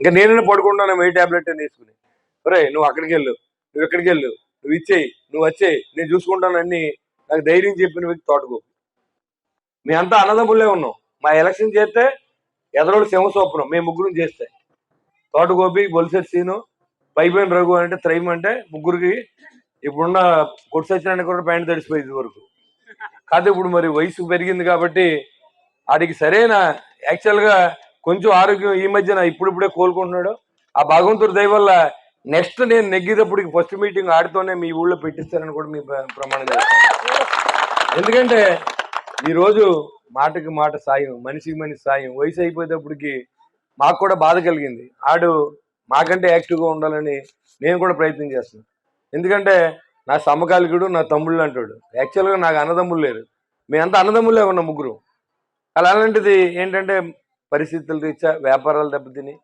ఇంకా నేను పడుకుంటాను ఏ టాబ్లెట్ అని తీసుకుని ఒరే నువ్వు అక్కడికి వెళ్ళు. నువ్వు ఎక్కడికి వెళ్ళు? నువ్వు ఇచ్చేయి. నువ్వు వచ్చేయి. నేను చూసుకుంటాను అన్ని. నాకు ధైర్యం చెప్పిన వ్యక్తి తోటకు. మీ అంతా అన్నదమ్ములే ఉన్నాం. మా ఎలక్షన్ చేస్తే ఎదరోడు సింహస్వప్నం మేము ముగ్గురు చేస్తే. తోటగోపి బొలిసెట్ సీను పైపోయిన రఘు అంటే త్రైమ్ అంటే ముగ్గురికి ఇప్పుడున్న కొట్టు సత్యనారాయణ కూడా ప్యాంట్ తడిసిపోయింది వరకు. కాదు ఇప్పుడు మరి వయసు పెరిగింది కాబట్టి ఆడికి సరైన యాక్చువల్గా కొంచెం ఆరోగ్యం ఈ మధ్యన ఇప్పుడిప్పుడే కోలుకుంటున్నాడు. ఆ భగవంతుడి దయ వల్ల నెక్స్ట్ నేను నెగ్గేటప్పటికి ఫస్ట్ మీటింగ్ ఆడితోనే మీ ఊళ్ళో పెట్టిస్తానని కూడా మీ ప్ర- ప్రమాణం చేస్తాను. ఎందుకంటే ఈరోజు మాటకి మాట సాయం మనిషికి మనిషి సాయం వయసు అయిపోయేటప్పటికి మాకు కూడా బాధ కలిగింది. ఆడు మాకంటే యాక్టివ్గా ఉండాలని నేను కూడా ప్రయత్నం చేస్తున్నాను ఎందుకంటే నా సమకాలికుడు నా తమ్ముళ్ళు అంటాడు. యాక్చువల్గా నాకు అన్నదమ్ములు లేరు. మేమంతా అన్నదమ్ములే ఉన్నాం ముగ్గురు. అలా అలాంటిది ఏంటంటే పరిస్థితుల రీత్యా వ్యాపారాలు దెబ్బతిని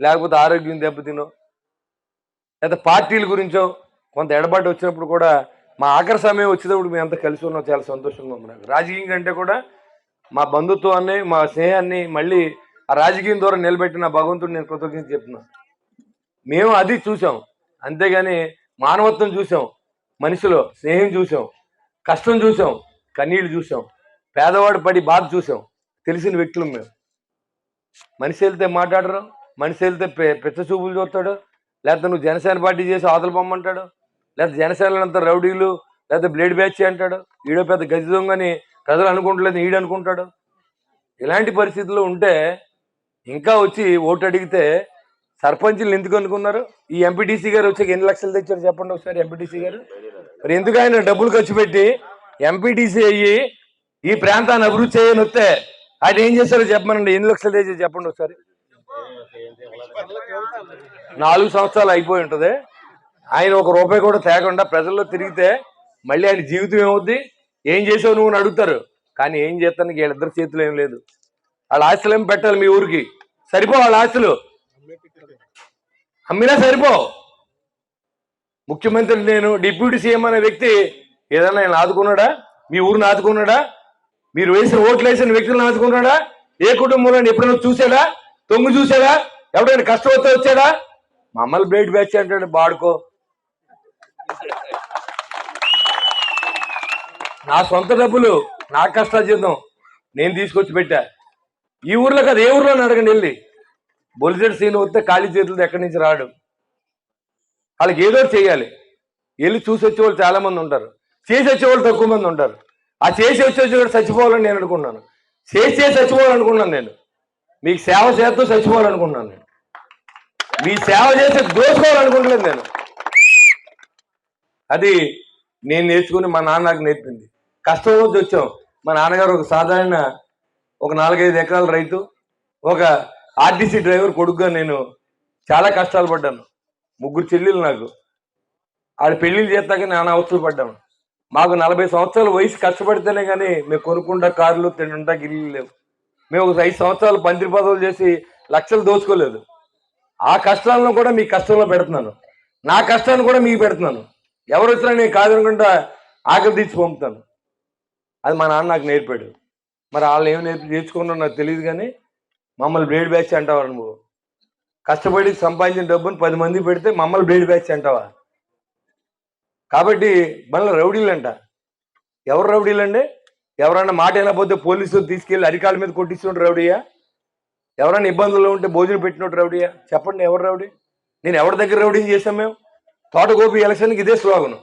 లేకపోతే ఆరోగ్యం దెబ్బతినో లేదా పార్టీల గురించో కొంత ఎడబాటు వచ్చినప్పుడు కూడా మా ఆఖరి సమయం వచ్చేటప్పుడు మేము అంతా కలిసి ఉన్నాం చాలా సంతోషంగా ఉంది నాకు రాజకీయం కంటే కూడా మా బంధుత్వాన్ని మా స్నేహాన్ని మళ్ళీ ఆ రాజకీయం ద్వారా నిలబెట్టిన భగవంతుడు నేను కృతజ్ఞత చెప్తున్నాను మేము అది చూసాం. అంతేగాని మానవత్వం చూసాం. మనిషిలో స్నేహం చూసాం. కష్టం చూసాం. కన్నీళ్ళు చూసాం. పేదవాడు పడి బాధ చూసాం. తెలిసిన వ్యక్తులు మేము. మనిషి వెళ్తే మాట్లాడరు మనిషి వెళ్తే పె- పెద్ద చూపులు చూస్తాడు లేకపోతే నువ్వు జనసేన పార్టీ చేసి అవతల పొమ్మంటాడు లేకపోతే జనసేనంత రౌడీలు లేకపోతే బ్లేడ్ బ్యాచ్ అంటాడు ఈడో పెద్ద గజ దొంగని ప్రజలు అనుకుంటలేదు ఈడు అనుకుంటాడు. ఇలాంటి పరిస్థితుల్లో ఉంటే ఇంకా వచ్చి ఓటు అడిగితే సర్పంచులు ఎందుకు అనుకున్నారు? ఈ ఎంపీటీసీ గారు వచ్చాక ఎన్ని లక్షలు తెచ్చారు చెప్పండి ఒకసారి ఎంపీటీసీ గారు? మరి ఎందుకు ఆయన డబ్బులు ఖర్చు పెట్టి ఎంపీటీసీ అయ్యి ఈ ప్రాంతాన్ని అభివృద్ధి చేయని వస్తే ఆయన ఏం చేశారో చెప్పమనండి. ఎన్ని లక్షలు తెచ్చి చెప్పండి ఒకసారి. నాలుగు సంవత్సరాలు అయిపోయి ఉంటుంది. ఆయన ఒక రూపాయి కూడా తేకుండా ప్రజల్లో తిరిగితే మళ్ళీ ఆయన జీవితం ఏమవుద్ది? ఏం చేసావు నువ్వు అని అడుగుతారు. కానీ ఏం చేస్తానికి వీళ్ళిద్దరు చేతిలో ఏం లేదు. వాళ్ళ ఆస్తులు ఏం పెట్టాలి మీ ఊరికి? సరిపో వాళ్ళ ఆస్తులు. అమ్మినా సరిపో. ముఖ్యమంత్రి నేను డిప్యూటీ సీఎం అనే వ్యక్తి ఏదైనా ఆయన ఆదుకున్నాడా? మీ ఊరిని ఆదుకున్నాడా? మీరు వేసిన ఓట్లు వేసిన వ్యక్తులను ఆదుకున్నాడా ఏ కుటుంబంలో ఎప్పుడైనా చూసాడా తొంగు చూసాడా ఎవడైనా కష్టం వస్తే వచ్చాడా మమ్మల్ని బ్లేడ్ బ్యాచ్ అంటాడు బాడుకో. నా సొంత డబ్బులు నా కష్టార్జితం నేను తీసుకొచ్చి పెట్టా. ఈ ఊర్లో కదా ఏ ఊర్లో అడగండి వెళ్ళి. బొలిజెడ్ సీన్ వస్తే ఖాళీ చేతులతో ఎక్కడి నుంచి రాడు. వాళ్ళకి ఏదో చేయాలి. వెళ్ళి చూసి వచ్చేవాళ్ళు చాలామంది చాలా మంది ఉంటారు. చేసి వచ్చేవాళ్ళు తక్కువ మంది ఉంటారు. ఆ చేసి వచ్చే వచ్చి కూడా చచ్చిపోవాలని నేను అనుకున్నాను. చేసి చచ్చిపోవాలనుకున్నాను నేను. మీకు సేవ చేస్తూ చచ్చిపోవాలనుకున్నాను నేను. మీ సేవ చేసి దోచుకోవాలనుకుంటలేదు నేను. అది నేను నేర్చుకుని మా నాన్న నాకు నేర్పింది. కష్టం వచ్చి వచ్చాం. మా నాన్నగారు ఒక సాధారణ ఒక నాలుగైదు ఎకరాల రైతు ఒక ఆర్టీసీ డ్రైవర్ కొడుకుగా నేను చాలా కష్టాలు పడ్డాను. ముగ్గురు చెల్లెలు నాకు. ఆడ పెళ్ళిళ్ళు చేస్తాక నేను అవసరం పడ్డాను. మాకు నలభై సంవత్సరాల వయసు కష్టపడితేనే కానీ మేము కొనుక్కుంటా కార్లు తినడా గిల్లు లేవు. మేము ఒక ఐదు సంవత్సరాలు పందిరి పదవులు చేసి లక్షలు దోచుకోలేదు. ఆ కష్టాలను కూడా మీ కష్టంలో పెడుతున్నాను. నా కష్టాన్ని కూడా మీకు పెడుతున్నాను. ఎవరు వచ్చినా నేను కాదనుకుంటా ఆకలి తీసి పంపుతాను. అది మా నాన్న నాకు నేర్పాడు. మరి వాళ్ళు ఏమి నేర్పి నేర్చుకున్నా నాకు తెలియదు కానీ మమ్మల్ని బ్లేడ్ బ్యాచ్ అంటావా నువ్వు? కష్టపడి సంపాదించిన డబ్బుని పది మంది పెడితే మమ్మల్ని బ్లేడ్ బ్యాచ్ అంటావా? కాబట్టి మళ్ళీ రౌడీలు అంట ఎవరు రౌడీలు అండి ఎవరన్నా మాట వినకపోతే పోలీసులు తీసుకెళ్ళి అరికాల మీద కొట్టించినట్టు రౌడీయా? ఎవరైనా ఇబ్బందులు ఉంటే భోజనం పెట్టినట్టు రౌడీయా? చెప్పండి ఎవరు రౌడీ? నేను ఎవరి దగ్గర రౌడీ చేశాం మేము? తోటగోపి ఎలక్షన్కి ఇదే స్లోగను.